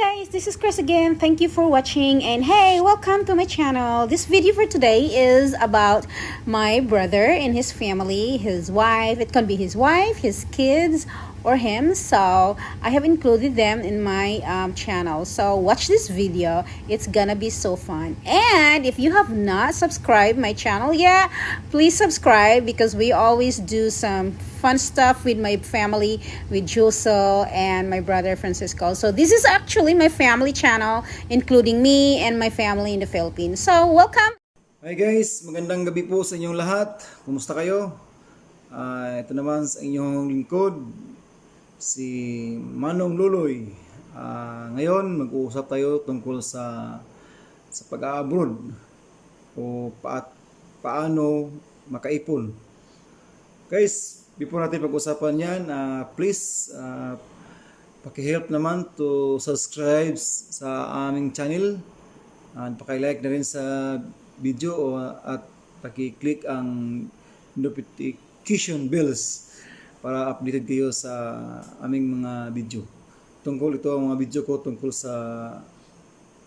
guys, this is Chris again. Thank you for watching and hey, welcome to my channel. This video for today is about my brother and his family, his wife. It can be his wife, his kids, or him. So I have included them in my um, channel. So watch this video. It's gonna be so fun. And if you have not subscribed my channel yet, please subscribe because we always do some fun stuff with my family, with Juso and my brother Francisco. So this is actually my family channel, including me and my family in the Philippines. So welcome. Hi guys, magandang gabi po sa inyong lahat. Kumusta kayo? Ah, ito naman sa inyong lingkod, si Manong Luloy. Ah, ngayon, mag-uusap tayo tungkol sa sa pag-abroad o pa, paano makaipon. Guys, before natin pag-usapan yan, ah, please ah, paki-help naman to subscribe sa aming channel at paki-like na rin sa video at paki-click ang notification bells para updated kayo sa aming mga video. Tungkol ito ang mga video ko tungkol sa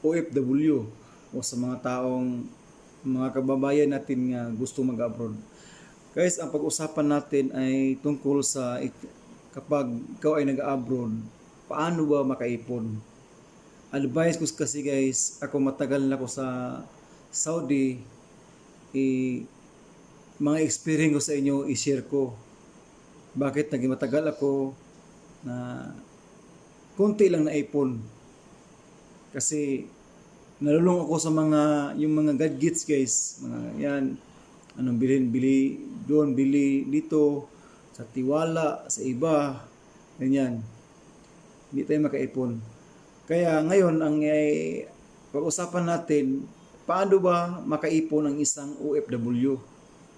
OFW o sa mga taong mga kababayan natin nga gusto mag-abroad. Guys, ang pag-usapan natin ay tungkol sa kapag ikaw ay nag-abroad, paano ba makaipon? Advice ko kasi guys, ako matagal na ako sa Saudi, eh, mga experience ko sa inyo, i-share ko. Bakit naging matagal ako na konti lang naipon. Kasi nalulung ako sa mga, yung mga gadgets guys, mga yan, anong bilhin, bili doon, bili dito, sa tiwala, sa iba, ganyan. Hindi tayo makaipon. Kaya ngayon, ang eh, pag-usapan natin, paano ba makaipon ang isang OFW?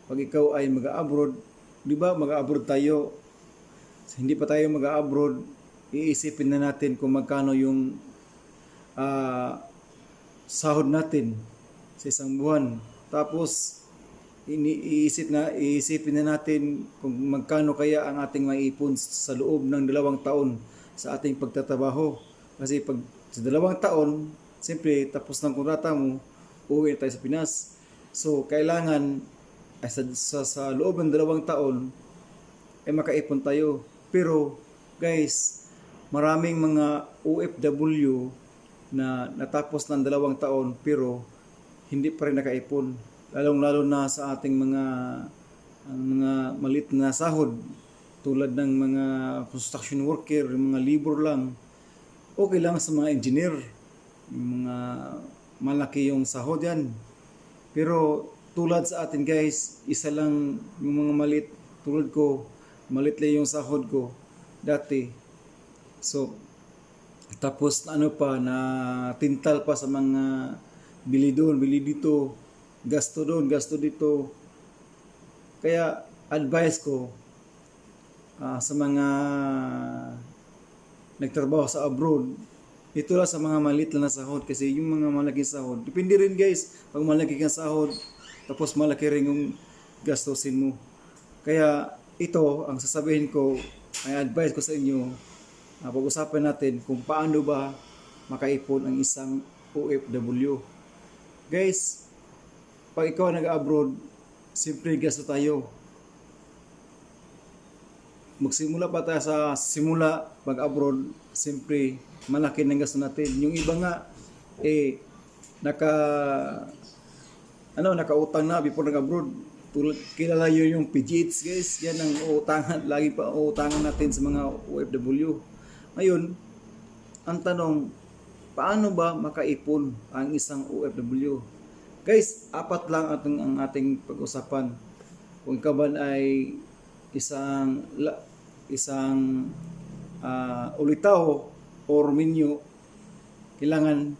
Pag ikaw ay mag-abroad, di ba mag-abroad tayo, hindi pa tayo mag-abroad, iisipin na natin kung magkano yung ah, sahod natin sa isang buwan. Tapos, iniisip na, iisipin na natin kung magkano kaya ang ating maipon sa loob ng dalawang taon sa ating pagtatrabaho. Kasi pag sa dalawang taon, siyempre tapos ng kontrata mo, uuwi tayo sa Pinas. So, kailangan ay sa, sa, sa loob ng dalawang taon, ay makaipon tayo. Pero, guys, maraming mga OFW na natapos ng dalawang taon pero hindi pa rin nakaipon. Lalong-lalo na sa ating mga ang mga malit na sahod tulad ng mga construction worker, mga labor lang. Okay lang sa mga engineer, mga malaki yung sahod yan. Pero tulad sa atin guys, isa lang yung mga malit tulad ko, malit lang yung sahod ko dati. So, tapos ano pa, na tintal pa sa mga bili doon, bili dito, gasto doon, gasto dito. Kaya advice ko ah, sa mga nagtrabaho sa abroad, ito lang sa mga maliit lang na sahod kasi yung mga malaking sahod, depende rin guys, pag malaki kang sahod, tapos malaki rin yung gastusin mo. Kaya ito, ang sasabihin ko, ay advice ko sa inyo, uh, pag-usapan natin kung paano ba makaipon ang isang OFW. Guys, pag ikaw nag-abroad, siyempre gasto tayo. Magsimula pa tayo sa simula pag-abroad, siyempre malaki ng gasto natin. Yung iba nga, eh, naka, ano, nakautang na before nag-abroad. Tulad, kilala yun yung PGH guys. Yan ang utangan, lagi pa utangan natin sa mga OFW. Ngayon, ang tanong, paano ba makaipon ang isang OFW? Guys, apat lang ating, ang ating pag-usapan. Kung ikaw ba ay isang isang ah, ulitaw or minyo, kailangan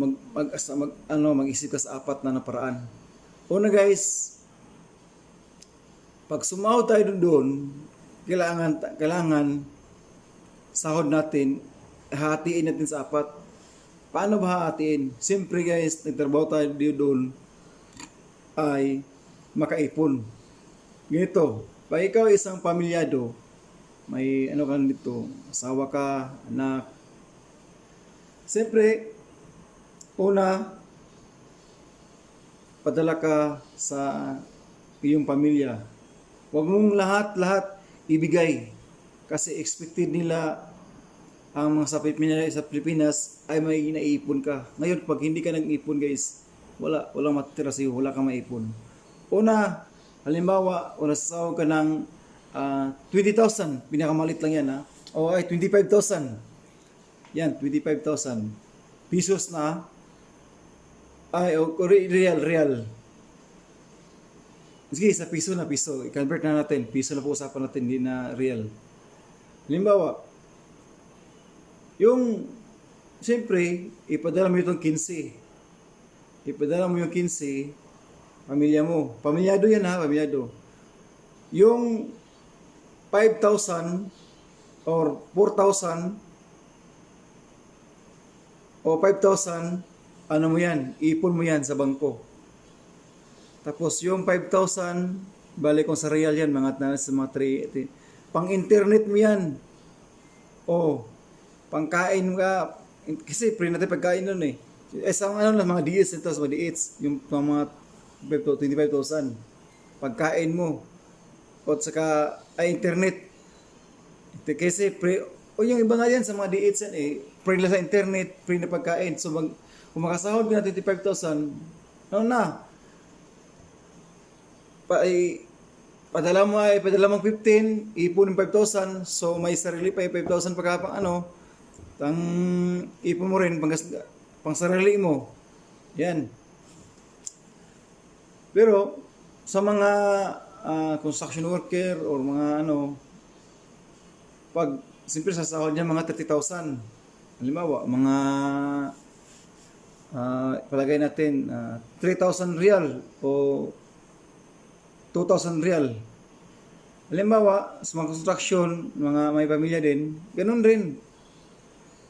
mag, mag, mag, ano, mag-isip ka sa apat na naparaan. Una guys, pag sumahod tayo doon, kailangan, kailangan sahod natin, hatiin natin sa apat. Paano ba hatiin? Siyempre guys, nagtrabaho tayo doon ay makaipon. Ganito, pag ikaw isang pamilyado, may ano ka dito, asawa ka, anak, Siyempre, una, padala ka sa iyong pamilya. Huwag mong lahat-lahat ibigay kasi expected nila ang mga sa Pilipinas, sa Pilipinas ay may naipon ka. Ngayon, pag hindi ka nag-ipon guys, wala, walang matitira sa'yo, wala kang maipon. Una, halimbawa, una sasawag ka ng ah, 20,000, pinakamalit lang yan ha. O ay, 25,000. Yan, 25,000. Pesos na. Ay, o, o, re- real, real. Sige, sa piso na piso. I-convert na natin. Piso na po usapan natin, hindi na real. Halimbawa, yung, siyempre, ipadala mo itong 15. Ipadala mo yung 15, pamilya mo. Pamilyado yan ha, pamilyado. Yung 5,000 or 4,000 o 5,000, ano mo yan, ipon mo yan sa bangko. Tapos yung 5,000, balik kung sa real yan, mga na sa mga 3, pang internet mo yan. O, pangkain mo ka, kasi pre natin pagkain nun eh. Eh, sa ano lang, mga DS ito, sa mga DS, yung mga 25,000. Pagkain mo. O saka, ay, internet. Ito, Kasi pre, o yung iba nga yan sa mga D8 yan eh, free na sa internet, free na pagkain. So mag, kung makasahod ka na 25,000, ano na? Pa, ay, padala mo ay, padala mo 15, ipon yung 5,000, so may sarili pa yung 5,000 pagka pang ano, tang ipon mo rin, pang, pang sarili mo. Yan. Pero, sa mga ah, construction worker or mga ano, pag siyempre sa sahod niya mga 30,000. Halimbawa, mga ah, palagay natin ah, 3,000 real o 2,000 real. Halimbawa, sa mga construction, mga may pamilya din, ganun rin.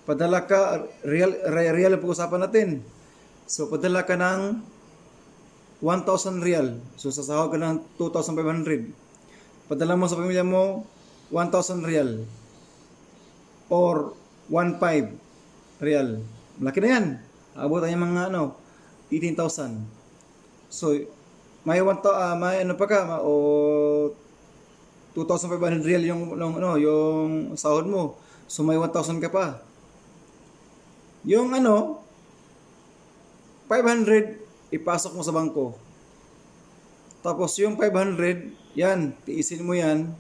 Padala ka, real, real, ang pag-usapan natin. So, padala ka ng 1,000 real. So, sa sahod ka ng 2,500. Padala mo sa pamilya mo, 1,000 real. Or 1,500 real. Malaki na yan. Abot ang mga ano, 18,000. So, may 1, ah may ano pa ka, o 2,500 real yung, yung, ano, yung sahod mo. So, may 1,000 ka pa. Yung ano, 500, ipasok mo sa bangko. Tapos yung 500, yan, tiisin mo yan.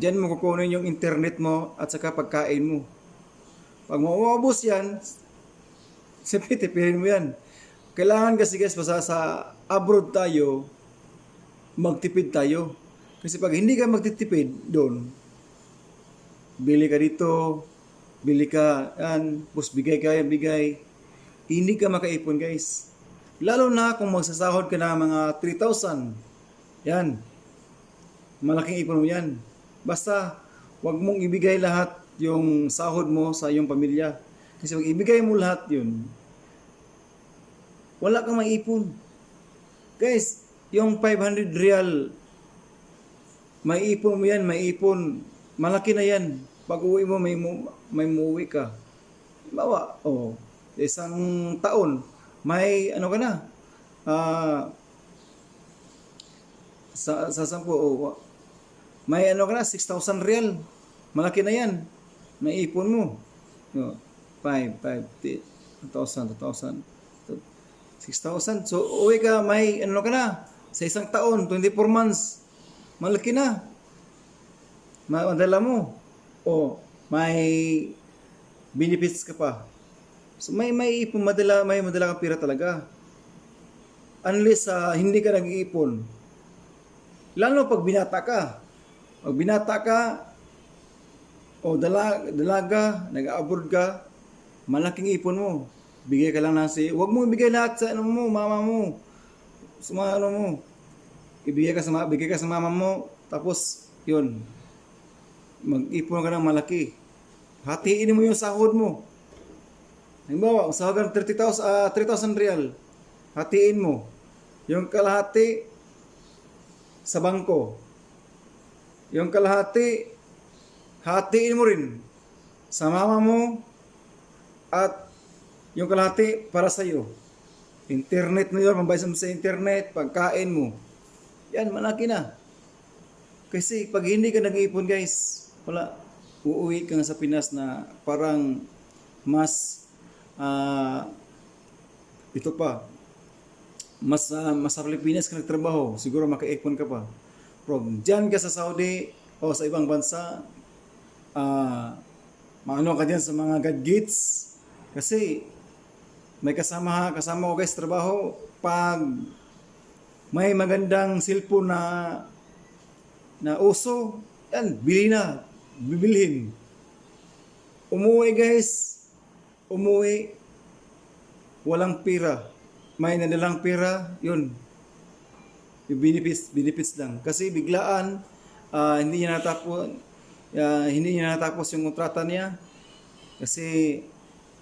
Diyan mo kukunin yung internet mo at saka pagkain mo. Pag mauubos yan, siyempre tipirin mo yan. Kailangan kasi guys, basta sa abroad tayo, magtipid tayo. Kasi pag hindi ka magtitipid doon, bili ka dito, bili ka, yan, tapos bigay ka, yan, bigay. Hindi ka makaipon guys. Lalo na kung magsasahod ka na mga 3,000. Yan. Malaking ipon mo yan. Basta, wag mong ibigay lahat yung sahod mo sa iyong pamilya. Kasi pag ibigay mo lahat yun, wala kang maipon. Guys, yung 500 real, may ipon mo yan, may ipon. Malaki na yan. Pag uwi mo, may, mu- may muwi ka. Bawa, oh, isang taon, may ano ka na, ah, sa, sa sampu, oh, may ano ka na, 6,000 real. Malaki na yan. May ipon mo. Oh, 5, 5, 1,000, 2,000, 6,000. So, uwi ka, may ano ka na, sa isang taon, 24 months. Malaki na. Madala mo. O, may benefits ka pa. So, may may ipon, madala, may madala kang pira talaga. Unless ah, hindi ka nag-iipon. Lalo pag binata ka. Pag binata ka, o dala, dalaga, nag-abroad ka, malaking ipon mo. Bigay ka lang ng si, wag mo ibigay lahat sa ano mo, mama mo. Sa mga ano mo. Ibigay ka sa bigay ka sa mama mo, tapos yun. Mag-ipon ka ng malaki. Hatiin mo yung sahod mo. Halimbawa, sahod ka ng 30,000 ah, 3,000 real. Hatiin mo. Yung kalahati sa bangko. Yung kalahati, hatiin mo rin sa mama mo at Yung kalahati para sa iyo. Internet mo yun, pambayad mo sa internet, pagkain mo. Yan, malaki na. Kasi pag hindi ka nag-iipon guys, wala, uuwi ka nga sa Pinas na parang mas, ah, ito pa, mas, ah, mas sa Pilipinas ka nagtrabaho, siguro makaipon ka pa. Pero dyan ka sa Saudi o sa ibang bansa, ah, maano ka dyan sa mga gadgets. Kasi may kasama kasama ko guys trabaho pag may magandang cellphone na na uso, yan, bili na, bibilhin. Umuwi guys, umuwi, walang pira. May nadalang pira, yun. Yung benefits, benefits lang. Kasi biglaan, ah, hindi niya natapos, ah, hindi niya natapos yung kontrata niya. Kasi,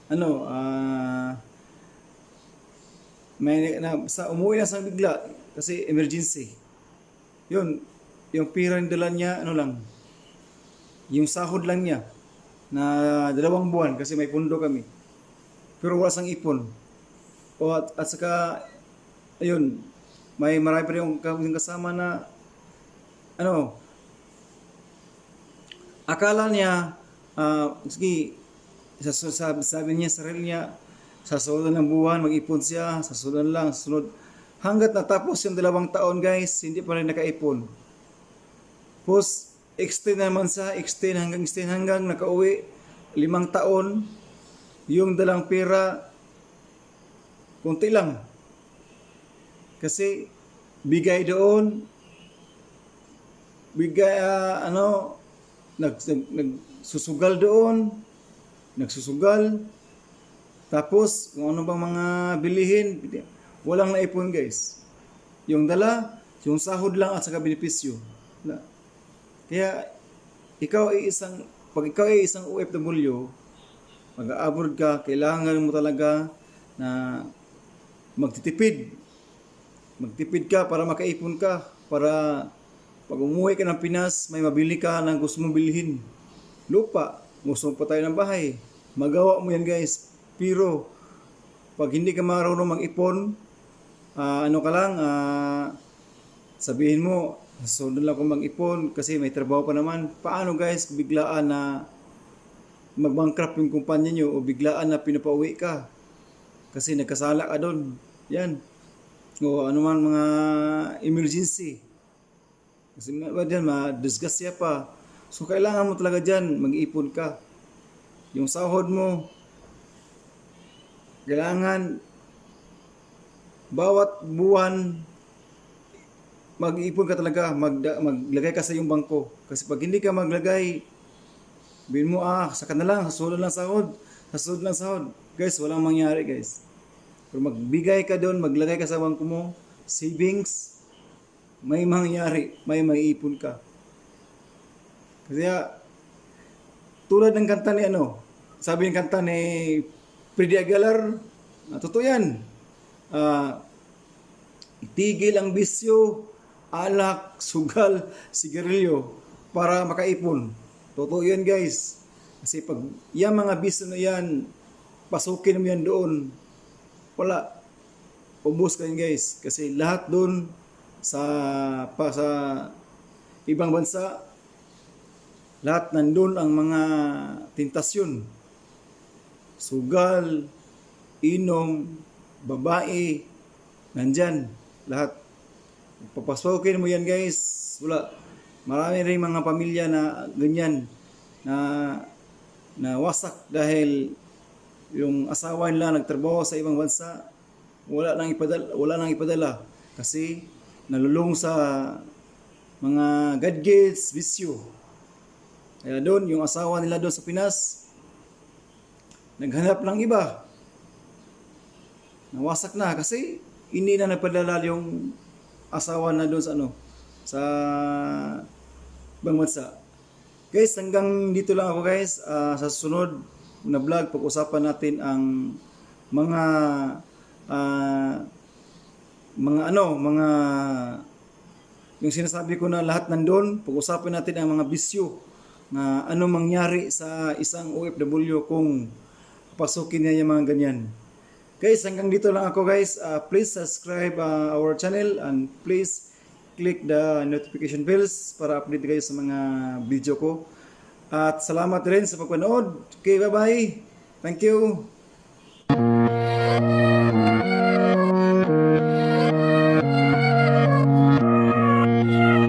ano, ah, may na, sa umuwi na sa bigla kasi emergency. Yun, yung pira yung dala niya, ano lang, yung sahod lang niya na dalawang buwan kasi may pundo kami. Pero wala sang ipon. O at, at saka, ayun, may marami pa rin yung kasama na, ano, akala niya, ah, sige, sa, sabi, sabi niya, sarili niya, sa sunod ng buwan, mag-ipon siya, sa sunod lang, sa. Hanggat natapos yung dalawang taon, guys, hindi pa rin nakaipon. Tapos, extend naman sa extend hanggang extend hanggang nakauwi, limang taon, yung dalang pera, kunti lang. Kasi, bigay doon, bigay, ah, ano, nag, nag, nagsusugal doon, nagsusugal, tapos, kung ano bang mga bilihin, walang naipon guys. Yung dala, yung sahod lang at saka benepisyo. Kaya, ikaw ay isang, pag ikaw ay isang OFW, mag-abroad ka, kailangan mo talaga na magtitipid. Magtipid ka para makaipon ka, para pag umuwi ka ng Pinas, may mabili ka ng gusto mong bilhin. Lupa, gusto pa tayo ng bahay. Magawa mo yan guys. Pero, pag hindi ka marunong mag-ipon, ah, ano ka lang, ah, sabihin mo, doon lang ako mag-ipon kasi may trabaho pa naman. Paano guys, biglaan na mag-bankrupt yung kumpanya nyo o biglaan na pinapauwi ka kasi nagkasala ka doon. Yan. O ano man mga emergency. Kasi ma- dyan, ma-disgust pa. So, kailangan mo talaga dyan, mag-ipon ka. Yung sahod mo, kailangan bawat buwan mag-ipon ka talaga, mag, maglagay ka sa iyong bangko. Kasi pag hindi ka maglagay, bin mo, ah, saka na lang, sasunod lang sahod, sasunod lang sahod. Guys, walang mangyari guys. Pero magbigay ka doon, maglagay ka sa bangko mo, savings, may mangyari, may maiipon ka. Kasi ah, tulad ng kanta ni ano, sabi ng kanta ni Freddy Aguilar, ah, totoo yan. Ah, itigil ang bisyo, alak, sugal, sigarilyo para makaipon. Totoo yan guys. Kasi pag yung mga bisyo na yan, pasukin mo yan doon, wala. Ubus ka guys. Kasi lahat doon sa, pa, sa ibang bansa, lahat nandun ang mga tentasyon. Sugal, inom, babae, nandyan, lahat. Papasokin mo yan guys, wala. Marami rin mga pamilya na ganyan, na, na wasak dahil yung asawa nila nagtrabaho sa ibang bansa, wala nang ipadala, wala nang ipadala kasi nalulung sa mga gadgets, bisyo. Kaya doon, yung asawa nila doon sa Pinas, naghanap ng iba. Nawasak na kasi hindi na napadala yung asawa na doon sa ano, sa ibang. Guys, hanggang dito lang ako guys. Ah, sa susunod na vlog, pag-usapan natin ang mga ah, mga ano, mga yung sinasabi ko na lahat nandun, pag-usapan natin ang mga bisyo na ano mangyari sa isang OFW kung pasukin niya yung mga ganyan. Guys, hanggang dito lang ako guys. Uh, please subscribe uh, our channel and please click the notification bells para update kayo sa mga video ko. At salamat rin sa pagpanood. Okay, bye-bye. Thank you.